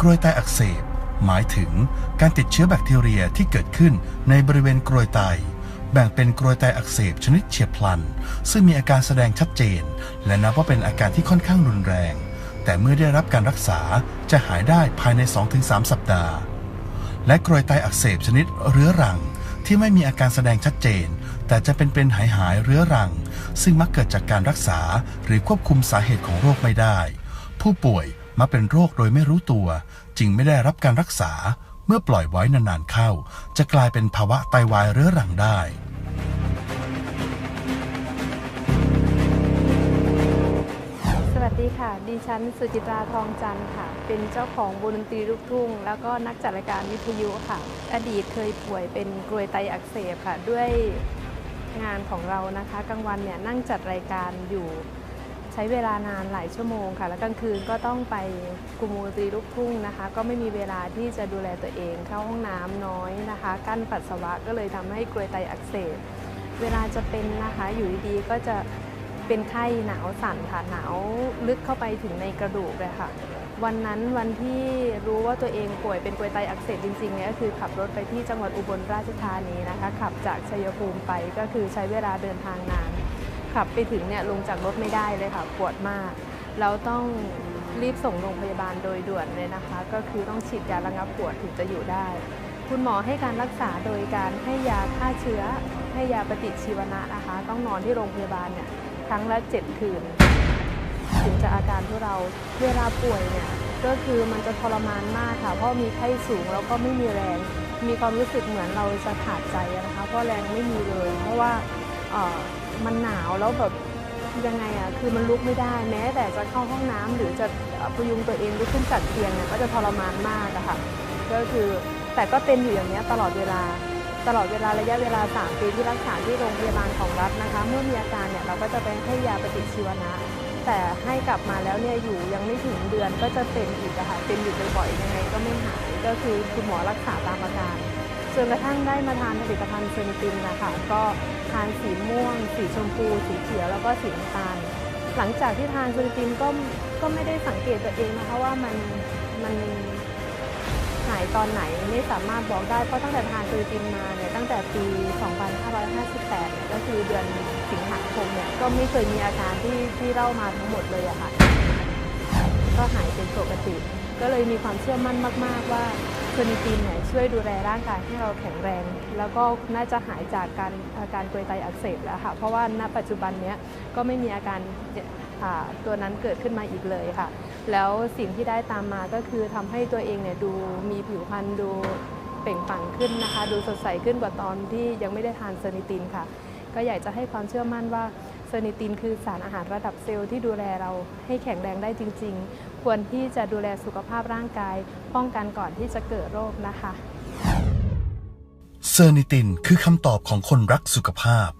กรวยไตอักเสบ หมายถึงการติดเชื้อแบคทีเรียที่เกิดขึ้นในบริเวณกรวยไต แบ่งเป็นกรวยไตอักเสบชนิดเฉียบพลัน ซึ่งมีอาการแสดงชัดเจน และนับว่าเป็นอาการที่ค่อนข้างรุนแรง แต่เมื่อได้รับการรักษาจะหายได้ภายใน 2-3 สัปดาห์ และกรวยไตอักเสบชนิดเรื้อรังที่ไม่มีอาการแสดงชัดเจน แต่จะเป็นเป็นหายหายเรื้อรัง ซึ่งมักเกิดจากการรักษาหรือควบคุมสาเหตุของโรคไม่ได้ ผู้ป่วย มักเป็นโรคโดยไม่รู้ตัว จึงไม่ได้รับการรักษา เมื่อปล่อยไว้นานๆเข้า จะกลายเป็นภาวะไตวายเรื้อรังได้สวัสดีค่ะ ดิฉันสุจิตราทองจันทร์ค่ะ เป็นเจ้าของวงดนตรีลูกทุ่ง แล้วก็นักจัดรายการวิทยุค่ะ อดีตเคยป่วยเป็นกรวยไตอักเสบค่ะ ด้วยงานของเรานะคะ กลางวันเนี่ยนั่งจัดรายการอยู่ ใช้เวลานานหลายชั่วโมงค่ะ แล้วกลางคืนก็ต้องไปกลุ่มวงตรีลูกทุ่งนะคะ ก็ไม่มีเวลาที่จะดูแลตัวเองเข้าห้องน้ำน้อยนะคะ กั้นปัสสาวะก็เลยทำให้กรวยไตอักเสบเวลาจะเป็นนะคะอยู่ดีๆก็จะเป็นไข้หนาวสั่นค่ะหนาวลึกเข้าไปถึงในกระดูกเลยค่ะ วันนั้นวันที่รู้ว่าตัวเองป่วยเป็นกรวยไตอักเสบจริงๆเนี่ยก็คือขับรถไปที่จังหวัดอุบลราชธานีนะคะ ขับจากชัยภูมิไปก็คือใช้เวลาเดินทางนาน ขับไปถึงเนี่ยลงจากรถไม่ได้เลยค่ะปวดมากแล้วต้องรีบส่งโรงพยาบาลโดยด่วนเลยนะคะ ก็คือต้องฉีดยาระงับปวดถึงจะอยู่ได้ คุณหมอให้การรักษาโดยการให้ยาฆ่าเชื้อ ให้ยาปฏิชีวนะนะคะ ต้องนอนที่โรงพยาบาลเนี่ยครั้งละ7คืน ถึงจะอาการทุเราเวลาป่วยเนี่ยก็คือมันจะทรมานมากค่ะ เพราะมีไข้สูงแล้วก็ไม่มีแรง มีความรู้สึกเหมือนเราจะขาดใจนะคะ เพราะแรงไม่มีเลย เพราะว่า มันหนาวแล้วแบบยังไงอะคือมันลุกไม่ได้แม้ แต่จะเข้าห้องน้ำหรือจะพยุงตัวเองลุกขึ้นจากเตียงเนี่ยก็จะทรมานมากอะค่ะก็คือแต่ก็เป็นอยู่อย่างนี้ยตลอดเวลาตลอดเวลาระยะเวลา 3 ปีที่รักษาที่โรงพยาบาลของรัฐนะคะ เมื่อมีอาการเนี่ยเราก็จะไปให้ยาปฏิชีวนะ แต่ให้กลับมาแล้วเนี่ยอยู่ยังไม่ถึงเดือนก็จะเป็นอีกอะค่ะเป็นอยู่บ่อยๆยังไงก็ไม่หายก็คือคุณหมอรักษาตามอาการ จนกระทั่งได้มาทานผลิตภัณฑ์เซนิตินนะคะก็ทานสีม่วง สีชมพู สีเขียวแล้วก็สีน้ำตาล หลังจากที่ทานเซนิตินก็ก็ไม่ได้สังเกตตัวเองนะคะว่ามันมันหายตอนไหนไม่สามารถบอกได้เพราะตั้งแต่ทานตูจินมาเนี่ยตั้งแต่ปี 2558เนี่ยก็คือเดือนสิงหาคมเนี่ยก็ไม่เคยมีอาการที่ที่เล่ามาทั้งหมดเลยอะค่ะ ก็หายเป็นปกติ ก็เลยมีความเชื่อมั่นมาก ๆ ว่าเซนิตินเนี่ยช่วยดูแลร่างกายให้เราแข็งแรง แล้วก็น่าจะหายจากการอาการกรวยไตอักเสบแล้วค่ะ เพราะว่าณปัจจุบันเนี้ยก็ไม่มีอาการอ่าตัวนั้นเกิดขึ้นมาอีกเลยค่ะ แล้วสิ่งที่ได้ตามมาก็คือทำให้ตัวเองเนี่ยดูมีผิวพรรณดูเปล่งปลั่งขึ้นนะคะ ดูสดใสขึ้นกว่าตอนที่ยังไม่ได้ทานเซนิตินค่ะ ก็อยากจะให้ความเชื่อมั่นว่า เซอร์นิตินคือสารอาหารระดับเซลล์ที่ดูแลเราให้แข็งแรงได้จริง ๆ ควรที่จะดูแลสุขภาพร่างกาย ป้องกันก่อนที่จะเกิดโรคนะคะ เซอร์นิตินคือคำตอบของคนรักสุขภาพ